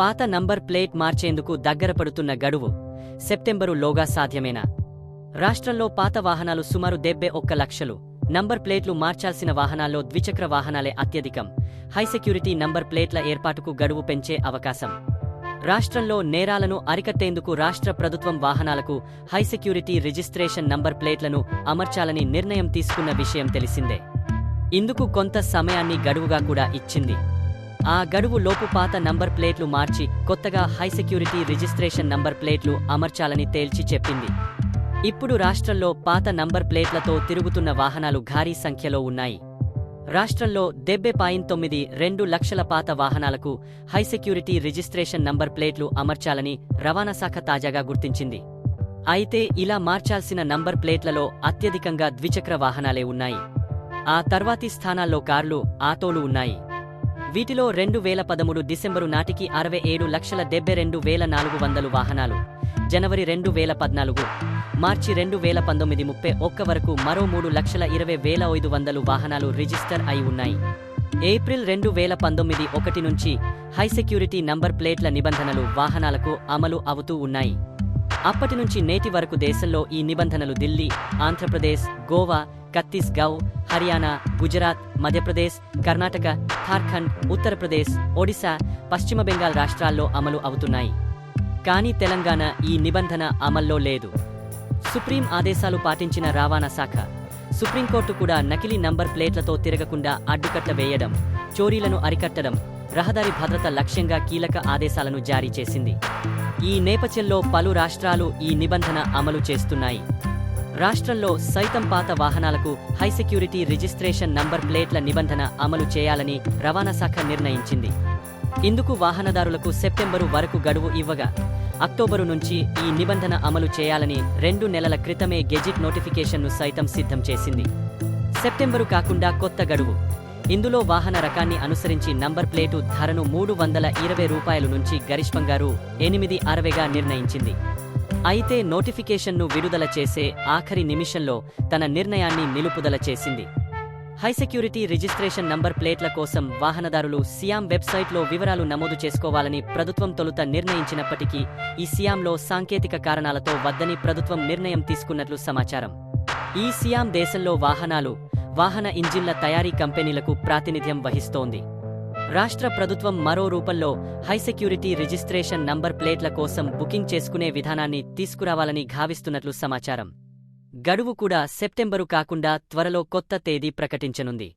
పాత number plate మార్చేందుకు దగ్గరపడుతున్న గడువు సెప్టెంబరు లోగా సాధ్యమేనా? రాష్ట్రంలో పాత వాహనాలు సుమారు డెబ్బై ఒక్క లక్షలు. నంబర్ ప్లేట్లు మార్చాల్సిన వాహనాల్లో ద్విచక్ర వాహనాలే అత్యధికం. హైసెక్యూరిటీ నంబర్ ప్లేట్ల ఏర్పాటుకు గడువు పెంచే అవకాశం. రాష్ట్రంలో నేరాలను అరికట్టేందుకు రాష్ట్ర ప్రభుత్వం వాహనాలకు హైసెక్యూరిటీ రిజిస్ట్రేషన్ నంబర్ ప్లేట్లను అమర్చాలని నిర్ణయం తీసుకున్న విషయం తెలిసిందే. ఇందుకు కొంత సమయాన్ని గడువుగా కూడా ఇచ్చింది. ఆ గడువు లోపు పాత నంబర్ ప్లేట్లు మార్చి కొత్తగా హై సెక్యూరిటీ రిజిస్ట్రేషన్ నంబర్ ప్లేట్లు అమర్చాలని తేల్చి చెప్పింది. ఇప్పుడు రాష్ట్రంలో పాత నంబర్ ప్లేట్లతో తిరుగుతున్న వాహనాలు భారీ సంఖ్యలో ఉన్నాయి. రాష్ట్రంలో డెబ్బై పాయింట్ తొమ్మిది రెండు లక్షల పాత వాహనాలకు హై సెక్యూరిటీ రిజిస్ట్రేషన్ నంబర్ ప్లేట్లు అమర్చాలని రవాణా శాఖ తాజాగా గుర్తించింది. అయితే ఇలా మార్చాల్సిన నంబర్ ప్లేట్లలో అత్యధికంగా ద్విచక్ర వాహనాలే ఉన్నాయి. ఆ తర్వాతి స్థానాల్లో కార్లు ఆటోలు ఉన్నాయి. వీటిలో రెండు వేల పదమూడు డిసెంబరు నాటికి అరవై ఏడు లక్షల డెబ్బై రెండు వేల నాలుగు వందలు వాహనాలు. జనవరి రెండు వేల పద్నాలుగు మార్చి రెండు వేల పంతొమ్మిది ముప్పై ఒక్క వరకు మరో మూడు లక్షల ఇరవై వేల ఐదు వందలు వాహనాలు రిజిస్టర్ అయి ఉన్నాయి. ఏప్రిల్ రెండు వేల పంతొమ్మిది ఒకటి నుంచి హై సెక్యూరిటీ నంబర్ ప్లేట్ల నిబంధనలు వాహనాలకు అమలు అవుతూ ఉన్నాయి. అప్పటి నుంచి నేటి వరకు దేశంలో ఈ నిబంధనలు ఢిల్లీ ఆంధ్రప్రదేశ్ గోవా ఛత్తీస్గఢ్ హర్యానా గుజరాత్ మధ్యప్రదేశ్ కర్ణాటక జార్ఖండ్ ఉత్తరప్రదేశ్ ఒడిశా పశ్చిమ బెంగాల్ రాష్ట్రాల్లో అమలు అవుతున్నాయి. కానీ తెలంగాణ ఈ నిబంధన అమల్లో లేదు. సుప్రీం ఆదేశాలు పాటించిన రవాణా శాఖ. సుప్రీంకోర్టు కూడా నకిలీ నంబర్ ప్లేట్లతో తిరగకుండా అడ్డుకట్ట వేయడం చోరీలను అరికట్టడం రహదారి భద్రత లక్ష్యంగా కీలక ఆదేశాలను జారీ చేసింది. ఈ నేపథ్యంలో పలు రాష్ట్రాలు ఈ నిబంధన అమలు చేస్తున్నాయి. రాష్ట్రంలో సైతం పాత వాహనాలకు హై సెక్యూరిటీ రిజిస్ట్రేషన్ నంబర్ ప్లేట్ల నిబంధన అమలు చేయాలని రవాణా శాఖ నిర్ణయించింది. ఇందుకు వాహనదారులకు సెప్టెంబరు వరకు గడువు ఇవ్వగా అక్టోబరు నుంచి ఈ నిబంధన అమలు చేయాలని రెండు నెలల క్రితమే గెజిట్ నోటిఫికేషన్ను సైతం సిద్ధం చేసింది. సెప్టెంబరు కాకుండా కొత్త గడువు. ఇందులో వాహన రకాన్ని అనుసరించి నంబర్ ప్లేటు ధరను మూడు వందల ఇరవై రూపాయల నుంచి గరిష్పంగారు ఎనిమిది అరవైగా నిర్ణయించింది. అయితే నోటిఫికేషన్ను విడుదల చేసే ఆఖరి నిమిషంలో తన నిర్ణయాన్ని నిలుపుదల చేసింది. హైసెక్యూరిటీ రిజిస్ట్రేషన్ నంబర్ ప్లేట్ల కోసం వాహనదారులు సియాం వెబ్సైట్లో వివరాలు నమోదు చేసుకోవాలని ప్రభుత్వం తొలుత నిర్ణయించినప్పటికీ ఈ సియాంలో సాంకేతిక కారణాలతో వద్దని ప్రభుత్వం నిర్ణయం తీసుకున్నట్లు సమాచారం. ఈ సియాం దేశంలో వాహనాలు వాహన ఇంజిన్ల తయారీ కంపెనీలకు ప్రాతినిధ్యం వహిస్తోంది. రాష్ట్ర ప్రభుత్వం మరో రూపంలో హై సెక్యూరిటీ రిజిస్ట్రేషన్ నంబర్ ప్లేట్ల కోసం బుకింగ్ చేసుకునే విధానాన్ని తీసుకురావాలని భావిస్తున్నట్లు సమాచారం. గడువు కూడా సెప్టెంబరు కాకుండా త్వరలో కొత్త తేదీ ప్రకటించనుంది.